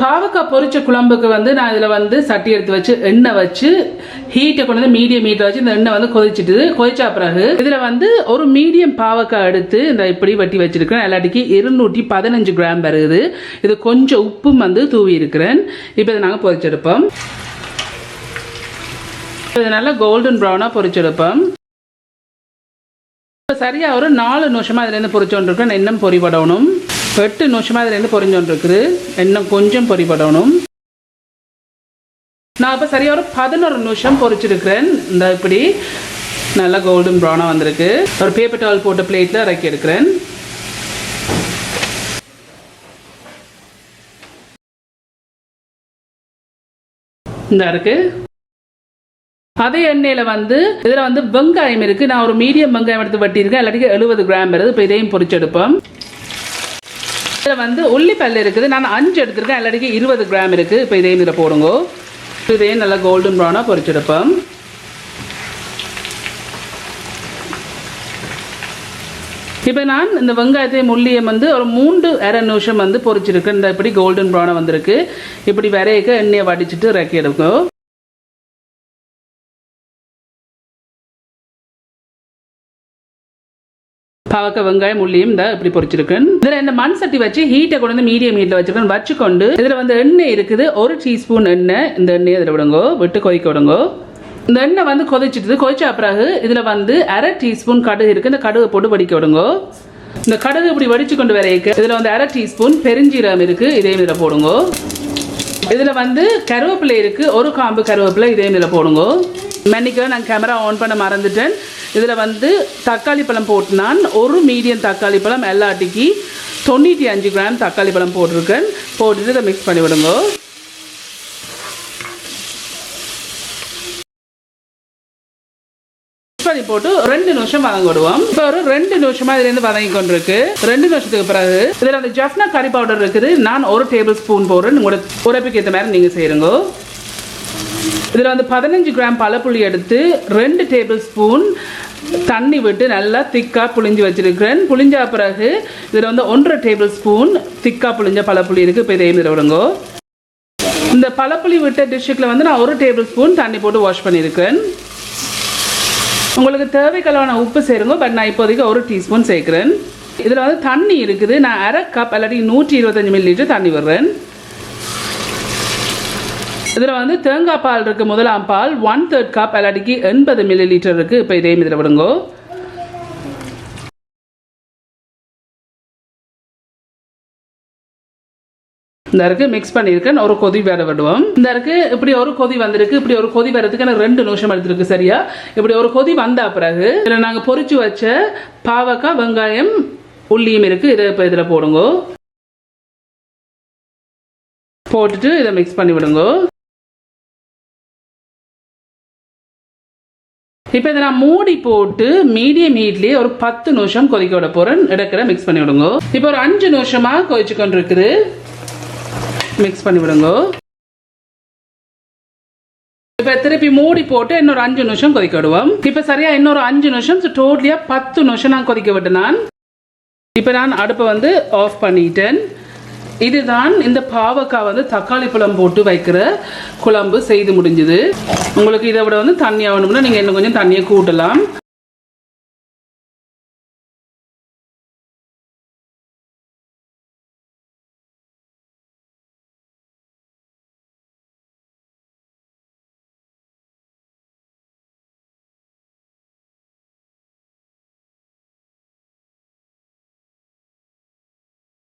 பாவக்காய் பொரிச்ச குழம்புக்கு வந்து நான் இதில் வந்து சட்டி எடுத்து வச்சு எண்ணெய் வச்சு ஹீட்டை கொண்டு வந்து மீடியம் ஹீட்டில் வச்சு இந்த எண்ணெய் வந்து கொதிச்சிட்டு கொதிச்சா பிறகு இதில் வந்து ஒரு மீடியம் பாவக்காய் எடுத்து இந்த இப்படி வெட்டி வச்சிருக்கிறேன். எல்லாட்டிக்கு இருநூற்றி பதினஞ்சு கிராம் வருது இது. கொஞ்சம் உப்பும் வந்து தூவி இருக்கிறேன். இப்போ இதை நாங்கள் பொரிச்செடுப்போம். இது நல்லா கோல்டன் ப்ரௌனாக பொரிச்செடுப்போம். இப்போ சரியாக ஒரு நாலு நிமிஷமாக இதுலேருந்து பொரிச்சோன்றிருக்கேன். இன்னும் பொரிபடணும். எட்டு நிமிஷமாக இதுலேருந்து பொரிஞ்சோன்றிருக்குது இன்னும் கொஞ்சம் பொரிபடணும் நான் இப்போ சரியாக ஒரு பதினோரு நிமிஷம் பொறிச்சிருக்கிறேன். இந்த இப்படி நல்லா கோல்டன் ப்ரௌனாக வந்திருக்கு. ஒரு பேப்பர் டவல் போட்ட பிளேட்டில் இறக்கி எடுக்கிறேன். இந்த இருக்கு. அதே எண்ணெயில் வந்து இதில் வந்து வெங்காயம் இருக்குது நான் ஒரு மீடியம் வெங்காயம் எடுத்து வெட்டியிருக்கேன். இல்லாட்டிக்கு எழுபது கிராம் வருது. இப்போ இதையும் பொரிச்செடுப்போம் இதில் வந்து உள்ளிப்பல் இருக்குது. நான் அஞ்சு எடுத்திருக்கேன். எல்லாத்துக்கும் இருபது கிராம் இருக்குது இப்போ இதையும் இதில் போடுங்க. இதையும் நல்லா கோல்டன் ப்ரௌனாக பொறிச்செடுப்போம் இப்போ நான் இந்த வெங்காயத்தையும் முள்ளியம் வந்து ஒரு மூன்று அரை நிமிஷம் வந்து பொரிச்சிருக்கேன் இந்த இப்படி கோல்டன் ப்ரௌனாக வந்திருக்கு. இப்படி விரையக்க எண்ணெயை வடிச்சிட்டு இறக்கி எடுக்கும் பாவக்க வெங்காயம் உள்ளியும் இந்த இப்படி பொரிச்சிருக்கேன் இதுல இந்த மண் சட்டி வச்சு ஹீட்டை கொண்டு வந்து மீடியம் ஹீட்ல வச்சிருக்கேன் வச்சுக்கொண்டு இதுல வந்து எண்ணெய் இருக்குது. ஒரு டீஸ்பூன் எண்ணெய் இந்த எண்ணெய் இதில் விடுங்கோ. விட்டு கொதிக்க விடுங்கோ. இந்த எண்ணெய் வந்து கொதிச்சிட்டு கொதிச்ச பிறகு இதுல வந்து அரை டீஸ்பூன் கடுகு இருக்கு. இந்த கடுகு போட்டு வடிக்க விடுங்கோ. இந்த கடுகு இப்படி வடிச்சு கொண்டு வரைக்க இதுல வந்து அரை டீஸ்பூன் பெருஞ்சீரகம் இருக்கு. இதே இதில் போடுங்கோ. இதுல வந்து கருவேப்பிலை இருக்கு. ஒரு காம்பு கருவேப்பிலை இதே இதில் போடுங்கோ. மன்னிக்க நான் கேமரா ஆன் பண்ண மறந்துட்டேன். இதில் வந்து தக்காளி பழம் போட்டு நான் ஒரு மீடியம் தக்காளி பழம் எல்லாட்டிக்கு தொண்ணூற்றி அஞ்சு கிராம் தக்காளி பழம் போட்டிருக்கேன். போட்டுட்டு இதை மிக்ஸ் பண்ணி விடுங்க. மிக்ஸ் பண்ணி போட்டு ரெண்டு நிமிஷம் வதங்கிடுவோம் இப்போ ஒரு ரெண்டு நிமிஷமா இதுலேருந்து வதங்கி கொண்டிருக்கு. ரெண்டு நிமிஷத்துக்கு பிறகு இதில் அந்த ஜஃப்னா கறி பவுடர் இருக்குது. நான் ஒரு டேபிள் ஸ்பூன் போடுறேன். உங்களோட உரைப்புக்கு ஏற்ற மாதிரி நீங்கள் செய்யுங்க. இதில் வந்து பதினஞ்சு கிராம் பழப்புளி எடுத்து ரெண்டு டேபிள் ஸ்பூன் தண்ணி விட்டு நல்லா திக்காக புளிஞ்சு வச்சிருக்கிறேன். புளிஞ்ச பிறகு இதில் வந்து ஒன்றரை டேபிள் ஸ்பூன் திக்காக புளிஞ்ச பழப்புளி இருக்குது இப்போ இதையும் இதில் இந்த பழப்புளி விட்ட டிஷ்ஷுக்கில் வந்து நான் ஒரு டேபிள் ஸ்பூன் தண்ணி போட்டு வாஷ் பண்ணியிருக்கிறேன். உங்களுக்கு தேவைக்களான உப்பு சேருங்க பட் நான் இப்போதைக்கு ஒரு டீஸ்பூன் சேர்க்குறேன். இதில் வந்து தண்ணி இருக்குது. நான் அரை கப் இல்லாட்டி நூற்றி இருபத்தஞ்சி மில்லி லிட்டர் தண்ணி விடுறேன். இதில் வந்து தேங்காய் பால் இருக்குது முதலாம் பால் ஒன் தேர்ட் கப் இல்லாட்டிக்கு எண்பது மில்லி லிட்டர் இருக்குது இப்போ இதையும் இதில் விடுங்கோ. இந்த இருக்கு மிக்ஸ் பண்ணியிருக்கேன். ஒரு கொதி வேற விடுவோம். இந்த இருக்கு இப்படி ஒரு கொதி வந்திருக்கு. இப்படி ஒரு கொதி வரதுக்கு எனக்கு ரெண்டு நிமிஷம் எடுத்துருக்கு. சரியா? இப்படி ஒரு கொதி வந்த பிறகு இதில் நாங்கள் பொறிச்சு வச்ச பாவக்காய் வெங்காயம் உள்ளியும் இருக்கு. இதை இப்போ இதில் போடுங்க. போட்டுட்டு இதை மிக்ஸ் பண்ணி விடுங்க. இப்போ இதை நான் மூடி போட்டு மீடியம் ஹீட்லேயே ஒரு பத்து நிமிஷம் கொதிக்க விட போகிறேன் இடக்கிற மிக்ஸ் பண்ணி விடுங்க. இப்போ ஒரு அஞ்சு நிமிஷமாக கொதிச்சு கொண்டு இருக்குது மிக்ஸ் பண்ணி விடுங்க. இப்போ திருப்பி மூடி போட்டு இன்னொரு அஞ்சு நிமிஷம் கொதிக்க விடுவோம். இப்போ சரியா இன்னொரு அஞ்சு நிமிஷம் டோட்டலியாக பத்து நிமிஷம் நான் கொதிக்க விட்டு நான். இப்போ நான் அடுப்பை வந்து ஆஃப் பண்ணிட்டேன். இதுதான் இந்த பாவக்காய் வந்து தக்காளி பழம் போட்டு வைக்கிற குழம்பு செய்து முடிஞ்சுது. உங்களுக்கு இதை விட வந்து தண்ணி ஆகணும்னா நீங்கள் இன்னும் கொஞ்சம் தண்ணியை கூட்டலாம்.